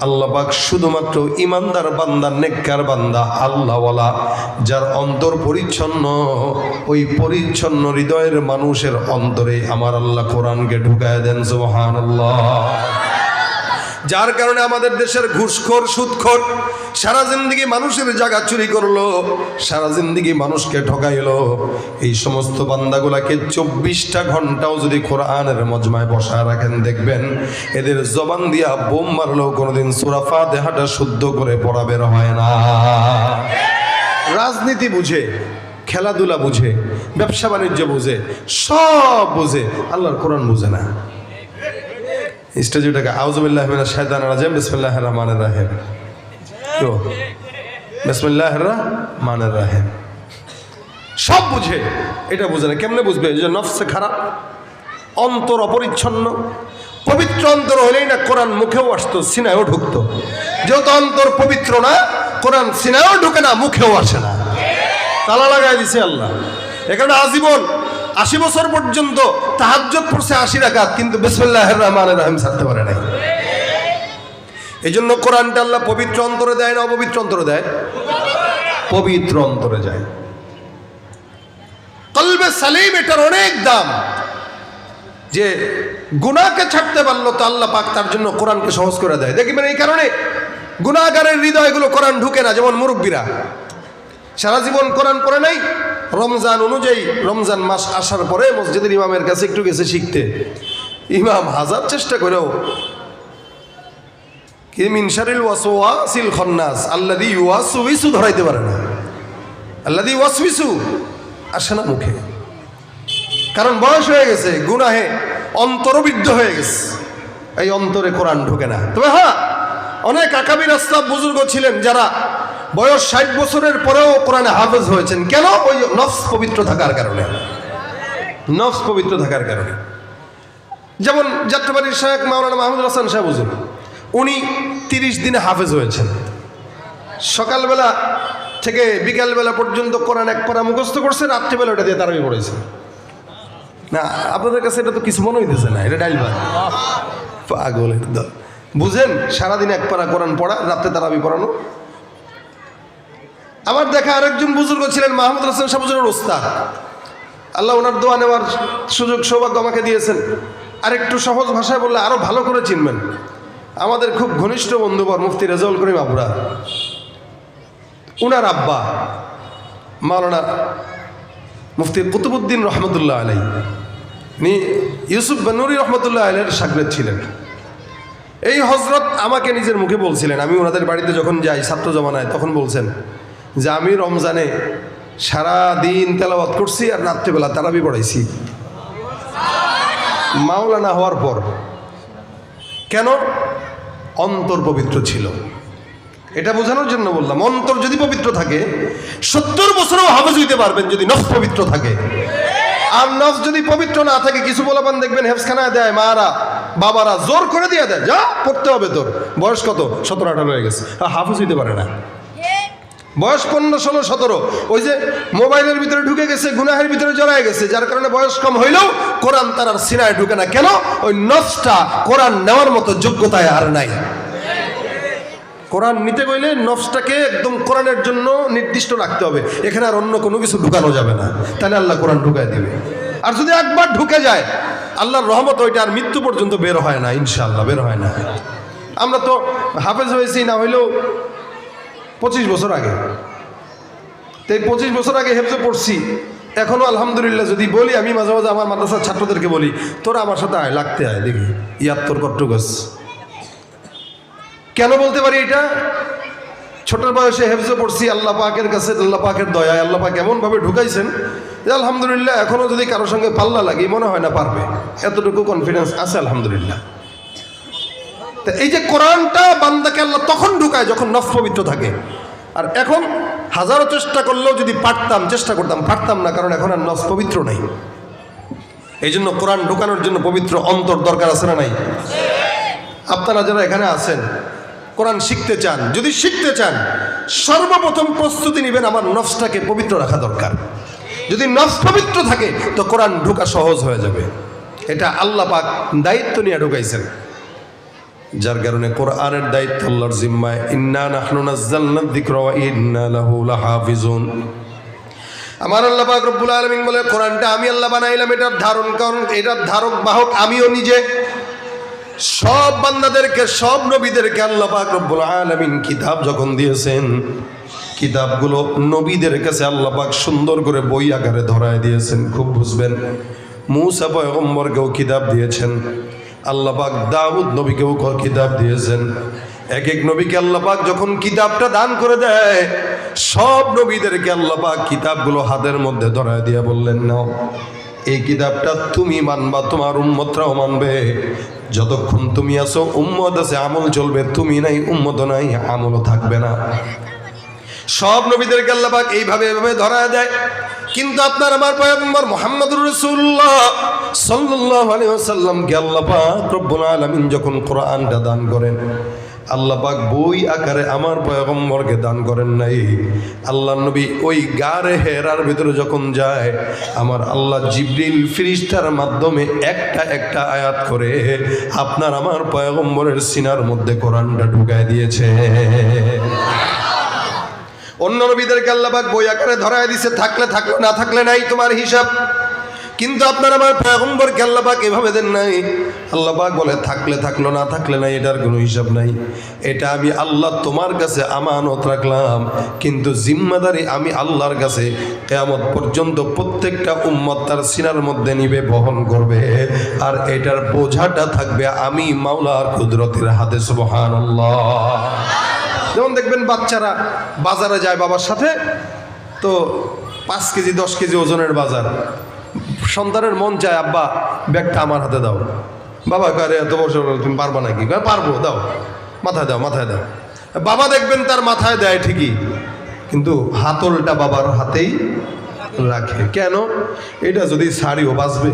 আল্লাপাক শুধুমাত্র ইমানদার বান্দা, নেককার বান্দা, আল্লাহওয়ালা, যার অন্তর পরিচ্ছন্ন, ওই পরিচ্ছন্ন হৃদয়ের মানুষের অন্তরে আমার আল্লাহ কোরআনকে ঢুকায় দেন সুবহান যার কারণে আমাদের দেশের ঘুষখোর, সুদখোর সারা জিন্দিগি মানুষের জায়গা চুরি করল, সারা জিন্দিগি মানুষকে ঠকাইলো। এই সমস্ত বান্দাগুলাকে চব্বিশটা ঘন্টাও যদি কোরআনের মজমায় বসা রাখেন, দেখবেন এদের জবান দিয়া বোম মারলেও কোনোদিন সুরাফা দেহাটা শুদ্ধ করে পড়া বের হয় না। রাজনীতি বুঝে, খেলাধুলা বুঝে ব্যবসা বাণিজ্য বুঝে, সব বুঝে, আল্লাহর কোরআন বুঝে না। স্টেজে ওটাকে আউজুবিল্লাহ মিনাশ শাইতানির রাজিম, বিসমিল্লাহির রহমানির রহিম। তো, বিসমিল্লাহির রহমানির রহিম। সব বুঝে, এটা বুঝে না, কেমনে বুঝবে? যে নফসে খারাপ, অন্তর অপরিচ্ছন্ন, পবিত্র অন্তর হলেই না কোরআন মুখেও আসতো, সিনায়ও ঢুকতো। যেহেতু অন্তর পবিত্র না, কোরআন সিনায়ও ঢুকে না, মুখেও আসে না। তালা লাগাই দিছে আল্লাহ। এখানে আজীবন আশি বছর পর্যন্ত তাহাজ্জত পড়ছে আশি রাকাত, কিন্তু বিসমিল্লাহ রহমান রহিম ছাড়তে পারে নাই। এই জন্য কোরআনটা আল্লাহ পবিত্র অন্তরে দেয় না অপবিত্র অন্তরে দেয়? পবিত্র অন্তরে যায়। কলবে সালিম এটার অনেক দাম। যে গুনাহকে ছাড়তে পারল তো আল্লাহ পাক তার জন্য কোরআনকে সহজ করে দেয়। দেখবেন এই কারণে গুনাহগারের হৃদয়গুলো কোরআন ঢুকে না, যেমন মুরব্বীরা। সারা জীবন কোরআন পড়ে নাই রমজান অনুযায়ী রমজান মাস আসার পরে মসজিদের ইমামের কাছে একটু গেছে শিখতে। ইমাম হাজার চেষ্টা করেও ধরাইতে পারে না। আসে না কারণ বয়স হয়ে গেছে, গুনাহে অন্তরবিদ্ধ হয়ে গেছে। এই অন্তরে কোরআন ঢুকে না। তবে হ্যাঁ অনেক আকাবির আস্তাব বুজুর্গ ছিলেন যারা বয়স ষাট বছরের পরেও কোরআনে হাফেজ হয়েছেন। কেন? ওই নফস পবিত্র থাকার কারণে। নফস পবিত্র থাকার কারণে। যেমন যাত্রাবাড়ির শাহেক মাওলানা মাহমুদ হাসান সাহেব হুজুর, উনি তিরিশ দিনে হাফেজ হয়েছেন। সকালবেলা থেকে বিকালবেলা পর্যন্ত কোরআন এক পারা মুখস্থ করছে, রাত্রিবেলা ওটা দিয়ে তারাবি পড়েছে। না, আপনাদের কাছে এটা তো কিছু মনে হইতেছে না, এটা ডাইল ভাত। পাগল বুঝেন, সারাদিন এক পারা কোরআন পড়া, রাত্রে তারাবি পড়ানো। আমার দেখা আরেকজন বুজুর্গ ছিলেন, মাহমুদ হাসান সাহুজুরের ওস্তাদ। আল্লাহ ওনার দোয়া নেওয়ার সুযোগ, সৌভাগ্য আমাকে দিয়েছেন। আর একটু সহজ ভাষায় বললে আরও ভালো করে চিনবেন। আমাদের খুব ঘনিষ্ঠ বন্ধুবর মুফতি রেজাউল করিম আবরা। উনার আব্বা, মাওলানা মুফতি কুতুবুদ্দিন রহমতুল্লাহ আলাই উনি ইউসুফ বানুরি রহমতুল্লাহ আলের সাগরেদ ছিলেন। এই হজরত আমাকে নিজের মুখে বলছিলেন, আমি ওনাদের বাড়িতে যখন যাই, ছাত্র জমানায়, তখন বলছেন যে আমি রমজানে সারা দিন তেলাবাত করছি আর রাত্রিবেলা তারাবি পড়াইছি। মাওলানা হওয়ার পর কেন অন্তর পবিত্র ছিল? এটা বোঝানোর জন্য বললাম, অন্তর যদি পবিত্র থাকে, সত্তর বছরেও হাফেজ হইতে পারবেন যদি নফ পবিত্র থাকে। আর নফ যদি পবিত্র না থাকে, কিছু বলাবান দেখবেন হেফসখানায় দেয়, মারা, বাবারা জোর করে দিয়ে দেয়, যা, পড়তে হবে তোর। বয়স কত? সতেরো আঠারো হয়ে গেছে। হাফেজ হইতে পারে না। বয়স পনেরো, ষোলো, সতেরো। ওই যে মোবাইলের ভিতরে ঢুকে গেছে, গুনাহের ভিতরে জড়ায় গেছে, যার কারণে বয়স কম হইলেও কোরআন তার আর সিনায় ঢুকে না। কেন? ওই নফসটা কোরআন নেওয়ার মতো যোগ্যতায় আর নাই। কোরআন নিতে গেলে নফসটাকে একদম কোরআনের জন্য নির্দিষ্ট রাখতে হবে। এখানে আর অন্য কোনো কিছু ঢুকানো যাবে না। তাহলে আল্লাহ কোরআন ঢুকায় দিবে। আর যদি একবার ঢুকে যায়, আল্লাহর রহমত ওইটা আর মৃত্যু পর্যন্ত বের হয় না ইনশাল্লাহ বের হয় না। আমরা তো হাফেজ হয়েছি, না হইলেও পঁচিশ বছর আগে। তো এই পঁচিশ বছর আগে হেফজে পড়ছি। এখনও আলহামদুলিল্লাহ যদি বলি, আমি মাঝে মাঝে আমার মাদ্রাসার ছাত্রদেরকে বলি, তোরা আমার সাথে আয়, লাগতে আয়, দেখি ইয়াত্তর কট্টগস কেন বলতে পারি এটা? ছোটের বয়সে হেফজে পড়ছি, আল্লাহ পাকের কাছে, আল্লাহ পাকের দয়ায়, আল্লাহ পাক এমনভাবে ঢুকাইছেন যে আলহামদুলিল্লাহ এখনও যদি কারোর সঙ্গে পাল্লা লাগি, মনে হয় না পারবে। এতটুকু কনফিডেন্স আছে, আলহামদুলিল্লাহ। এই যে কোরআনটা বান্দাকে আল্লাহ তখন ঢুকায় যখন নফ পবিত্র থাকে। আর এখন হাজারো চেষ্টা করলেও যদি পারতাম, চেষ্টা করতাম, পারতাম না, কারণ এখন আর নফ পবিত্র নাই। এই জন্য কোরআন ঢুকানোর জন্য পবিত্র অন্তর দরকার আছে না নাই? আপনারা যারা এখানে আছেন, কোরআন শিখতে চান, যদি শিখতে চান, সর্বপ্রথম প্রস্তুতি নেবেন আমার নফসটাকে পবিত্র রাখা দরকার। যদি নফস পবিত্র থাকে, তো কোরআন ঢুকা সহজ হয়ে যাবে। এটা আল্লাহ পাক দায়িত্ব নিয়ে ঢুকাইছেন। যার কারণে কোরআনের দায়িত্ব আল্লাহর জিম্মায়, ইন্না নাহনু নাজ্জালনা যিকরা ওয়া ইন্না লাহু লাহাফিজুন। আমার আল্লাহ পাক রব্বুল আলামিন বলে, কোরআনটা আমি আল্লাহ বানাইলাম, এটার ধারণ কারণ এটার ধারক বাহক আমিও নিজে। সব বান্দাদেরকে, সব নবীদেরকে আল্লাহ পাক রব্বুল আলামিন কিতাব যখন দিয়েছেন, কিতাবগুলো নবীদের কাছে আল্লাহ পাক সুন্দর করে বই আকারে ধরায় দিয়েছেন, খুব বুঝবেন। মুসা পয়গম্বরকেও কিতাব দিয়েছেন। আল্লাহ পাক দাউদ নবীকেও কিতাব দিয়েছেন। এক এক নবীকে আল্লাহ পাক যখন কিতাবটা দান করে দেয়, সব নবীদেরকে আল্লাহ পাক কিতাবগুলো হাতের মধ্যে ধরায় দিয়া বললেন, নাও, এই কিতাবটা তুমি মানবা, তোমার উম্মতরাও মানবে। যতক্ষণ তুমি আছো, উম্মত আছে, আমল চলবে, তুমি নাই, উম্মত নাই, আমলও থাকবে না। সব নবীদেরকে আল্লাপাক এইভাবে এভাবে ধরা দেয়। কিন্তু আপনার আমার পয়গম্বর মোহাম্মদুর রসুল্লাহ সাল্লাহ আলী আসাল্লামকে আল্লাপাক রব্বুল আলমিন যখন কোরআনটা দান করেন আল্লাপাক বই আকারে আমার পয়গম্বরকে দান করেন নাই। আল্লাহ নবী ওই গারে হেরার ভিতরে যখন যায়, আমার আল্লাহ জিবরিল ফিরিস্তার মাধ্যমে একটা একটা আয়াত করে আপনার আমার পয়গম্বরের সিনার মধ্যে কোরআনটা ঢুকায় দিয়েছে। অন্য নবীদেরকে আল্লাহবাক বই আকারে ধরায় দিছে থাকলে থাকল, না থাকলে নাই তোমার হিসাব। কিন্তু আপনার আমার পয়গম্বরকে আল্লাহবাক এভাবে দেন নাই। আল্লাহবাক বলে, থাকলে থাকল, না থাকলে নাই, এটার কোনো হিসাব নাই। এটা আমি আল্লাহ তোমার কাছে আমানত রাখলাম, কিন্তু জিম্মাদারি আমি আল্লাহর কাছে কেয়ামত পর্যন্ত প্রত্যেকটা উম্মত তার সিনার মধ্যে নিবে, বহন করবে। আর এটার বোঝাটা থাকবে আমি মাওলার কুদরতের হাতে সুবহান যেমন দেখবেন বাচ্চারা বাজারে যায় বাবার সাথে, তো পাঁচ কেজি, দশ কেজি ওজনের বাজার। সন্তানের মন চায়, আব্বা, ব্যাগটা আমার হাতে দাও। বাবা কারে এত বছর তুমি পারবা নাকি? পারব, দাও। মাথায় দাও মাথায় দাও। বাবা দেখবেন তার মাথায় দেয় ঠিকই, কিন্তু হাতলটা বাবার হাতেই রাখে। কেন? এটা যদি ছাড়িও বাঁচবে।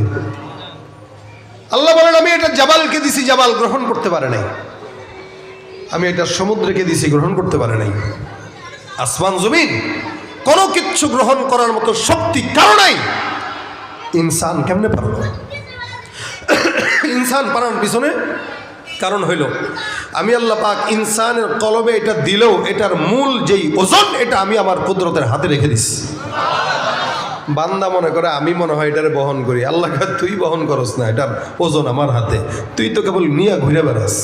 আল্লাহ বলেন, আমি এটা জাবালকে দিছি, জাবাল গ্রহণ করতে পারে নাই। আমি এটা সমুদ্রকে দিছি, গ্রহণ করতে পারে নাই। আসমান, জমিন, কোনো কিচ্ছু গ্রহণ করার মতো শক্তি কারও নাই। ইনসান কেমনে পারল? ইনসান পারার পিছনে কারণ হইল, আমি আল্লাহ পাক ইনসানের কলবে এটা দিলেও এটার মূল যেই ওজন, এটা আমি আমার কুদরতের হাতে রেখে দিছি। বান্দা মনে করে, আমি মনে হয় এটারে বহন করি। আল্লাহ তুই বহন করস না, এটার ওজন আমার হাতে। তুই তো কেবল নিয়ে ঘুরে বেড়াস।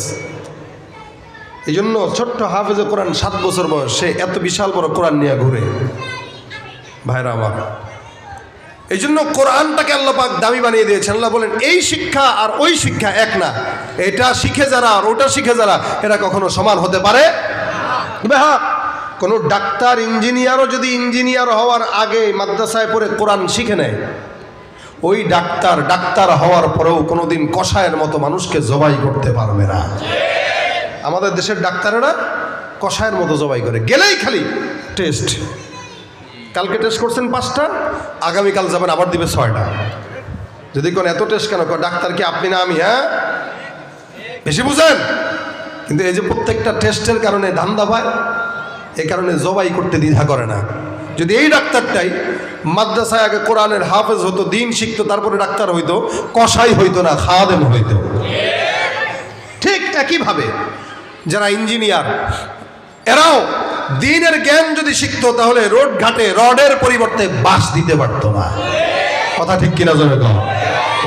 এই জন্য ছোট্ট হাফেজে কোরআন সাত বছর বয়স সে এত বিশাল বড় কোরআন নিয়ে ঘুরে। ভাইরা আমার এই জন্য কোরআনটাকে আল্লাহ পাক দামি বানিয়ে দিয়েছেন। আল্লাহ বলেন, এই শিক্ষা আর ওই শিক্ষা এক না। এটা শিখে যারা আর ওটা শিখে যারা, এরা কখনো সমান হতে পারে? হ্যাঁ কোনো ডাক্তার, ইঞ্জিনিয়ারও যদি ইঞ্জিনিয়ার হওয়ার আগে মাদ্রাসায় পড়ে কোরআন শিখে নেয়, ওই ডাক্তার ডাক্তার হওয়ার পরেও কোনোদিন কষায়ের মতো মানুষকে জবাই করতে পারবে না। আমাদের দেশের ডাক্তারেরা কষায়ের মতো জবাই করে। গেলেই খালি টেস্ট। কালকে টেস্ট করছেন পাঁচটা, আগামীকাল যাবেন আবার দিবে ছয়টা। যদি কোন এত টেস্ট কেন ডাক্তার কি আপনি না আমি হ্যাঁ? বেশি বুঝেন? কিন্তু এই যে প্রত্যেকটা টেস্টের কারণে ধান্দা পায় এই কারণে জবাই করতে দ্বিধা করে না। যদি এই ডাক্তারটাই মাদ্রাসায় আগে কোরআনের হাফেজ হতো, দিন শিখতো, তারপরে ডাক্তার হইতো কষাই হইতো না খাওয়াদেম হইতো। ঠিক একইভাবে যারা ইঞ্জিনিয়ার, এরাও দিনের জ্ঞান যদি শিখতো, তাহলে রোড ঘাটে রডের পরিবর্তে বাস দিতে পারতো না। কথা ঠিক কিনা জোরে কম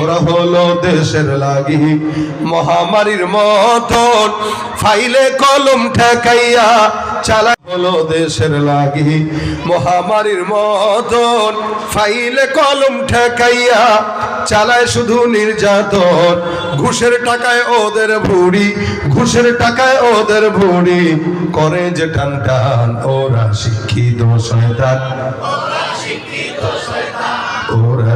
ওরা হলো দেশের লাগি। মহামারীর মতন ফাইলে কলম ঠেকাইয়া চালা হলো দেশের লাগি। মহামারীর মতন ফাইলে কলম ঠেকাইয়া চালায় শুধু নির্যাতন। ঘুষের টাকায় ওদের ভুড়ি, ঘুষের টাকায় ওদের ভুড়ি। করে যে টান টান, ওরা শিক্ষিত শয়তান। ওরা শিক্ষিত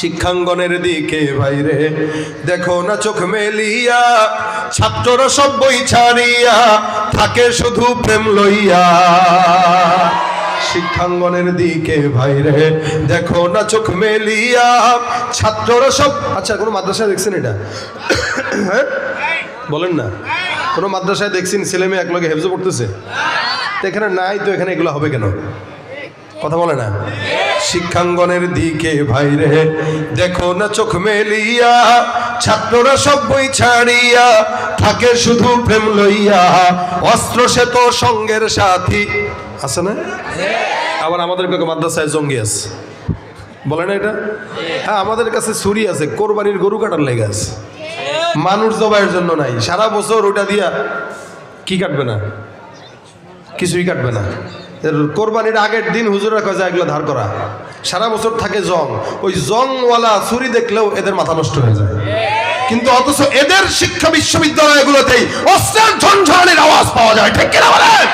শিক্ষাঙ্গনের দিকে বাইরে দেখো না চোখ মেলিয়া, ছাত্ররা সব বই ছাড়িয়া থাকে শুধু প্রেম লইয়া। শিক্ষাঙ্গনের দিকে ভাইরে, দেখো না চোখ মেলিয়া, ছাত্ররা সব আচ্ছা কোনো মাদ্রাসায় দেখছেন এটা? হ্যাঁ? বলেন না। কোনো মাদ্রাসায় দেখছেন ছেলে মেয়ে একলগে হেফজো পড়তেছে? এখানে নাই, তো এখানে এগুলো হবে কেন? কথা বলে না? শিক্ষাঙ্গনের দিকে ভাইরে। দেখো না চোখ মেলিয়া, ছাত্ররা সব বই ছাড়িয়া, থাকে শুধু প্রেম লইয়া। অস্ত্র সে তো সঙ্গের সাথী। আছে না? আবার আমাদের মাদ্রাসায় জঙ্গি আছে। বলে না এটা? হ্যাঁ আমাদের কাছে ছুরি আছে, কোরবানির গরু কাটার লেগে আছে। মানুষ জবাইয়ের জন্য নাই। সারা বছর ওটা দিয়া কি কাটবে না? কিছুই কাটবে না। কোরবানির আগের দিন হুজুরা কয় যায় এগুলো ধার করা। সারা বছর থাকে জং। ওই জংওয়ালা ছুরি দেখলেও এদের মাথা নষ্ট হয়ে যায়। কিন্তু অথচ এদের শিক্ষা বিশ্ববিদ্যালয়গুলোতেই অস্ত্রের ঝনঝনের আওয়াজ পাওয়া যায়। ঠিক কিনা বলেন?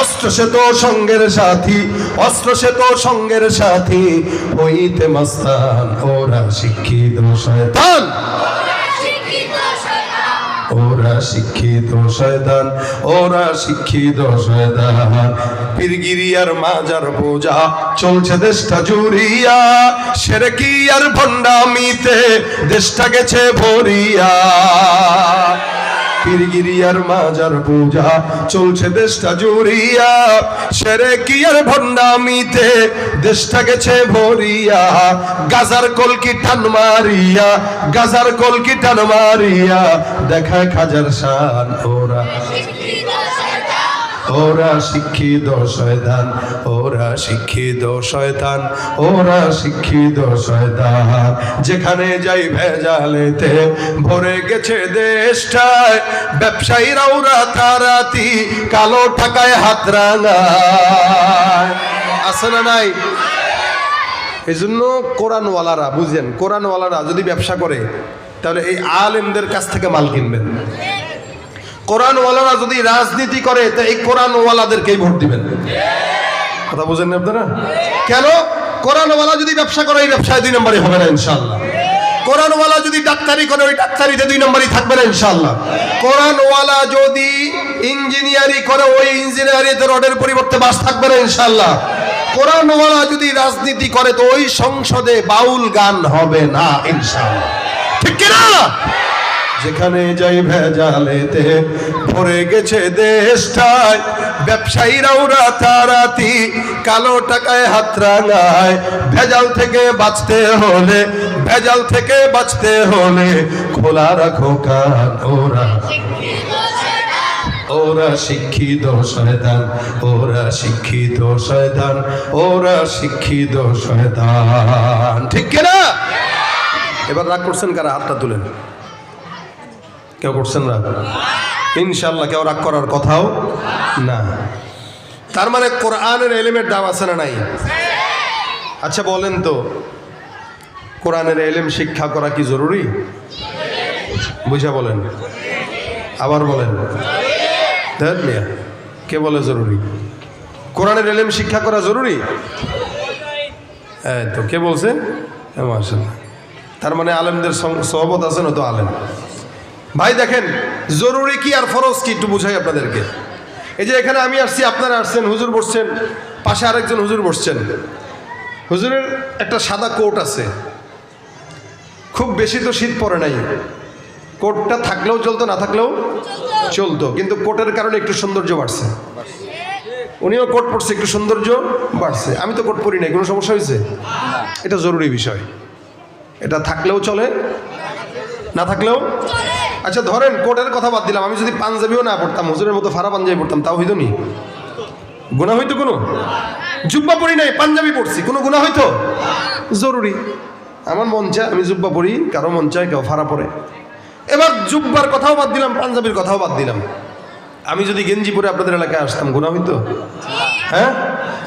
অস্ত্র সে তো সঙ্গের সাথী, অস্ত্র সে তো সঙ্গের সাথী, হইতে মাস্তান ওরা শিক্ষিত শয়তান। ওরা শিক্ষিত শয়তান, ওরা শিক্ষিত শয়তান। পীরগিরিয়ার মাজার পূজা চলছে দেশটা জুড়িয়া, সেরেকি আর ভণ্ডামিতে দেশটা গেছে ভরিয়া। পীরগিরিয়ার মাজার পূজা চলছে দেশটা জুড়িয়া। সেরে কি আর ভণ্ডামিতে দেশটা গেছে ভরিয়া। গাজার কলকি টান মারিয়া, গাজার কলকি টান মারিয়া। দেখা খাজার শান ওরা। ওরা শিক্ষিত শয়তান, ওরা শিক্ষিত শয়তান, ওরা শিক্ষিত শয়তান। যেখানে যাই ভেজালেতে ভরে গেছে দেশটায় ব্যবসায়ীরা ওরা তারাতি কালো টাকায় হাত রাঙায় আছে না নাই? এই জন্য কোরআনওয়ালারা বুঝলেন কোরআনওয়ালারা যদি ব্যবসা করে, তাহলে এই আলেমদের কাছ থেকে মাল কিনবেন। কোরআনওয়ালারা যদি রাজনীতি করে, তা এই কোরআনওয়ালাদেরকেই ভোট দিবেন। কথা বুঝেন না আপনারা? কেন? কোরআনওয়ালা যদি ব্যবসা করে, এই ব্যবসায় দুই নম্বরই হবে না ইনশাল্লাহ কোরআনওয়ালা যদি ডাক্তারি করে, ওই ডাক্তারিতে দুই নম্বরই থাকবে না ইনশাল্লাহ কোরআনওয়ালা যদি ইঞ্জিনিয়ারি করে, ওই ইঞ্জিনিয়ারিতে রডের পরিবর্তে বাস থাকবে না ইনশাল্লাহ কোরআনওয়ালা যদি রাজনীতি করে, তো ওই সংসদে বাউল গান হবে না ইনশাল্লাহ ঠিক কিনা? যেখানে যাই ভেজালেতে ভরে গেছে দেশটায়। ব্যবসায়ীরাও রাতারাতি কালো টাকায় হাত রাঙায়। ভেজাল থেকে বাঁচতে হলে, ভেজাল থেকে বাঁচতে হলে খোলা রাখো কান, ওরা ওরা শিক্ষিত শয়তান, ওরা শিক্ষিত শয়তান, ওরা শিক্ষিত শয়তান। ঠিক কিনা? এবার রাগ করছেন কারা? হাতটা তুলেন। কেউ করছেন রাগ ইনশাল্লাহ কেউ রাগ করার কথাও না। তার মানে কোরআনের এলিমের দাম আছে না নাই? আচ্ছা বলেন তো কোরআনের এলেম শিক্ষা করা কি জরুরি? বুঝা বলেন। আবার বলেন। কে বলে জরুরি? কোরআনের এলেম শিক্ষা করা জরুরি? হ্যাঁ তো কে বলছে? হ্যাঁ, তার মানে আলেমদের সহবত আছে না তো আলেম? ভাই, দেখেন, জরুরি কি আর ফরজ কি একটু বুঝাই আপনাদেরকে। এই যে এখানে আমি আসছি, আপনারা আসছেন, হুজুর বসছেন, পাশে আরেকজন হুজুর বসছেন। হুজুরের একটা সাদা কোট আছে। খুব বেশি তো শীত পড়ে নাই। কোটটা থাকলেও চলতো, না থাকলেও চলতো। কিন্তু কোটের কারণে একটু সৌন্দর্য বাড়ছে। উনিও কোট পরছে, একটু সৌন্দর্য বাড়ছে। আমি তো কোট পরি নাই, কোনো সমস্যা হয়েছে? এটা জরুরি বিষয়। এটা থাকলেও চলে, না থাকলেও আচ্ছা ধরেন কোটের কথা বাদ দিলাম, আমি যদি পাঞ্জাবিও না পড়তাম, হুজুরের মতো ফারা পাঞ্জাবি পড়তাম, তাও হইতো নি? গুণা হইতো কোনো? জুব্বা পড়ি নাই, পাঞ্জাবি পড়ছি, কোনো গুণা হইতো? জরুরি। আমার মন চায় আমি জুব্বা পড়ি, কারও মন চায় কেউ ফারা পড়ে। এবার জুব্বার কথাও বাদ দিলাম, পাঞ্জাবির কথাও বাদ দিলাম। আমি যদি গেঞ্জি পরে আপনাদের এলাকায় আসতাম গুণা হইতো? হ্যাঁ?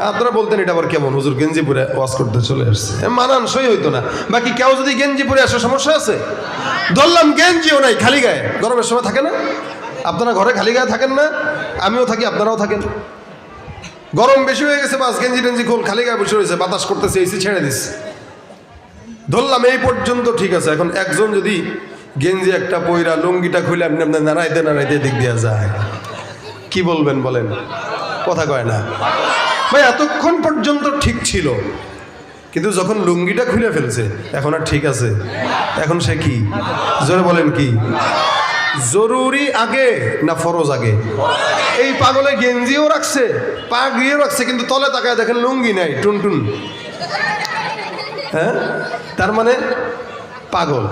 আপনারা বলতেন এটা আবার কেমন? হুজুর গেঞ্জি পরে ওয়াজ করতে চলে আসছে। মানানসই হইতো না। বাকি কেউ যদি গেঞ্জি পরে আসে, সমস্যা আছে? ধরলাম গেঞ্জিও নাই, খালি গায়ে। গরমের সময় থাকে না? আপনারা ঘরে খালি গায়ে থাকেন না? আমিও থাকি, আপনারাও থাকেন। গরম বেশি হয়ে গেছে, বাস গেঞ্জি টেঞ্জি খোল, খালি গায়ে বসে রয়েছে, বাতাস করতেছে, এসি ছেড়ে দিস ধরলাম, এই পর্যন্ত ঠিক আছে। এখন একজন যদি গেঞ্জি একটা পইরা লুঙ্গিটা খুলে আপনি আপনার নাড়াইতে নাড়াইতে দিক দেওয়া যায়। কি বলবেন বলেন? কথা কয় না। ভাই, এতক্ষণ পর্যন্ত ঠিক ছিল, কিন্তু যখন লুঙ্গিটা খুলে ফেলছে, এখন আর ঠিক আছে। এখন সে কি? জোরে বলেন কি? জরুরি আগে না ফরজ আগে? এই পাগলে গেঞ্জিও রাখছে পাগড়িও রাখছে, কিন্তু তলে তাকায় দেখেন লুঙ্গি নাই, টুনটুন। হ্যাঁ? তার মানে পাগল।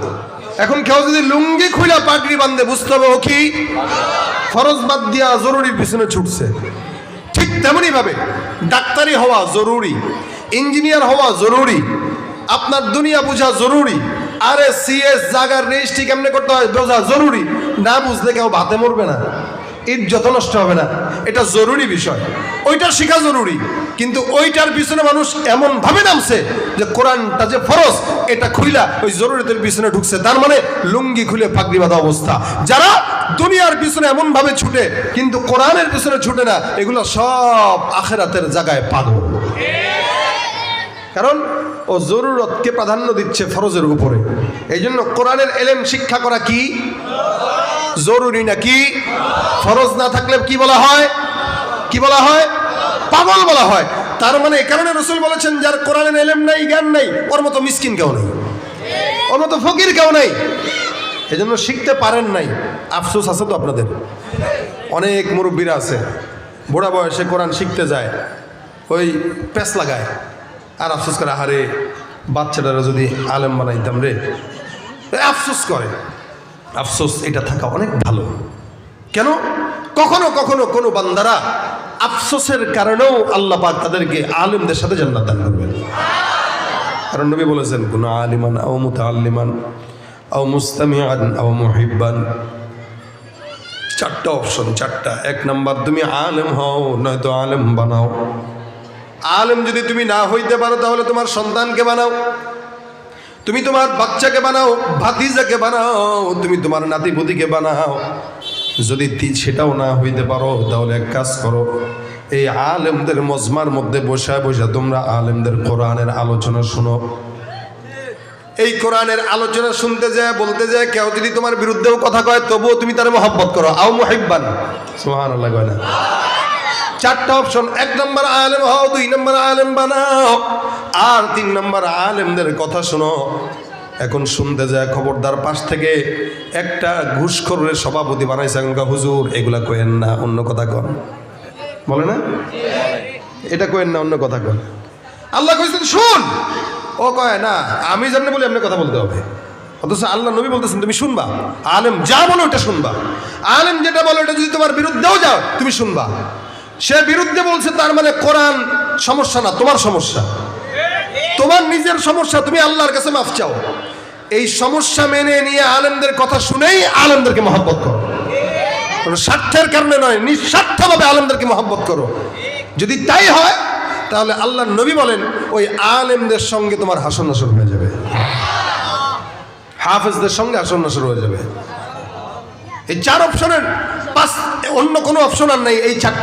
এখন কেউ যদি লুঙ্গি খুলে পাগড়ি বান্ধে বুঝতে হবে ও কি? ফরজ বাদ দিয়া জরুরির পিছনে ছুটছে। ঠিক তেমনি ভাবে ডাক্তারি হওয়া জরুরি, ইঞ্জিনিয়ার হওয়া জরুরি, আপনার দুনিয়া বোঝা জরুরি, আরে সিএস জাগার রেজিস্ট্রি কেমনে করতে হয় বোঝা জরুরি, না বুঝলে কেউ ভাতে মরবে না। যত নষ্ট হবে না। এটা জরুরি বিষয়। ওইটা শেখা জরুরি। কিন্তু ওইটার পিছনে মানুষ এমন ভাবে নামছে যে কোরআনটা যে ফরজ, এটা খুইলা ওই জরুরিতের পিছনে ঢুকছে। তার মানে লুঙ্গি খুলে পাগড়ি বাঁধা অবস্থা। যারা দুনিয়ার পিছনে এমন ভাবে ছুটে, কিন্তু কোরআনের পিছনে ছুটে না, এগুলো সব আখেরাতের জায়গায় পাগল কারণ ও জরুরতকে প্রাধান্য দিচ্ছে ফরজের উপরে। এই জন্য কোরআনের এলেম শিক্ষা করা কি? জরুরি নাকি? ফরজ না থাকলে কি বলা হয়? কি বলা হয়? পাগল বলা হয়। তার মানে এ কারণে রসুল বলেছেন, যার কোরআনের এলেম নাই, জ্ঞান নাই, ওর মতো মিসকিন কেউ নেই। ওর মতো ফকির কেউ নেই। এই জন্য শিখতে পারেন নাই। আফসোস আছে তো আপনাদের? অনেক মুরব্বীরা আছে। বুড়া বয়সে কোরআন শিখতে যায়, ওই প্যাস লাগায়। আর আফসোস করে, আহারে, বাচ্চাটারা যদি আলেম বানাইতাম রে। আফসোস করে। আফসোস, এটা থাকা অনেক ভালো। কেন? কখনো কখনো কোনো বান্দারা আফসোসের কারণেও আল্লাহ পাক তাদেরকে আলেমদের সাথে জান্নাত দান করবেন। কারণ নবী বলেছেন, কোনো আলিমান আও মুতাআল্লিমান, আও মুস্তামিআন, আও মুহিব্বান। চারটা অপশন, চারটা। এক নাম্বার, তুমি আলেম হও নয়তো আলেম বানাও। আলেম যদি তুমি না হইতে পারো, তাহলে তোমার সন্তানকে বানাও। তুমি তোমার বাচ্চাকে বানাও, ভাতিজাকে বানাও, তুমি তোমার নাতিপুতিকে বানাও। যদি সেটাও না হইতে পারো, তাহলে এক কাজ করো, এই আলেমদের মজমার মধ্যে বসে বসে তোমরা আলেমদের কোরআনের আলোচনা শোনো। এই কোরআনের আলোচনা শুনতে যায়, বলতে যায়, কেউ যদি তোমার বিরুদ্ধেও কথা কয়, তবুও তুমি তার মহব্বত করো। আও মুহিব্বান। সুবহানাল্লাহ কয় না। চারটা অপশন, এক নম্বর আলেম হও, দুই নম্বর আলেম বানাও। আর তিন নম্বর আলেমদের কথা শোনো। এখন শুনতে যায় খবরদার পাশ থেকে একটা ঘুষখোরের সভাপতি বানাইছে এখনকার হুজুর। এগুলা কয়েন না, অন্য কথা কন। বলে না? এটা কয়েন না, অন্য কথা কন। আল্লাহ কইছেন শুন। ও কয়, না, আমি জানি বলে, এমনি কথা বলতে হবে। অথচ আল্লাহ নবী বলতেছেন, তুমি শুনবা। আলেম যা বলো ওটা শুনবা। আলেম যেটা বলো এটা যদি তোমার বিরুদ্ধেও যাও, তুমি শুনবা। সে বিরুদ্ধে বলছে, তার মানে কোরআন সমস্যা না, তোমার সমস্যা। তোমার নিজের সমস্যা, তুমি আল্লাহর কাছে মাফ চাও। এই সমস্যা মেনে নিয়ে আলেমদের কথা শুনেই আলেমদেরকে মহব্বত করো। স্বার্থের কারণে নয়, নিঃস্বার্থভাবে আলেমদেরকে মহব্বত করো। যদি তাই হয়, তাহলে আল্লাহ নবী বলেন, ওই আলেমদের সঙ্গে তোমার হাসন নাসর হয়ে যাবে। হাফেজদের সঙ্গে হাসন নাসর হয়ে যাবে। এই চার অপশনের পাঁচ, অন্য কোনো অপশন আর নেই, এই চার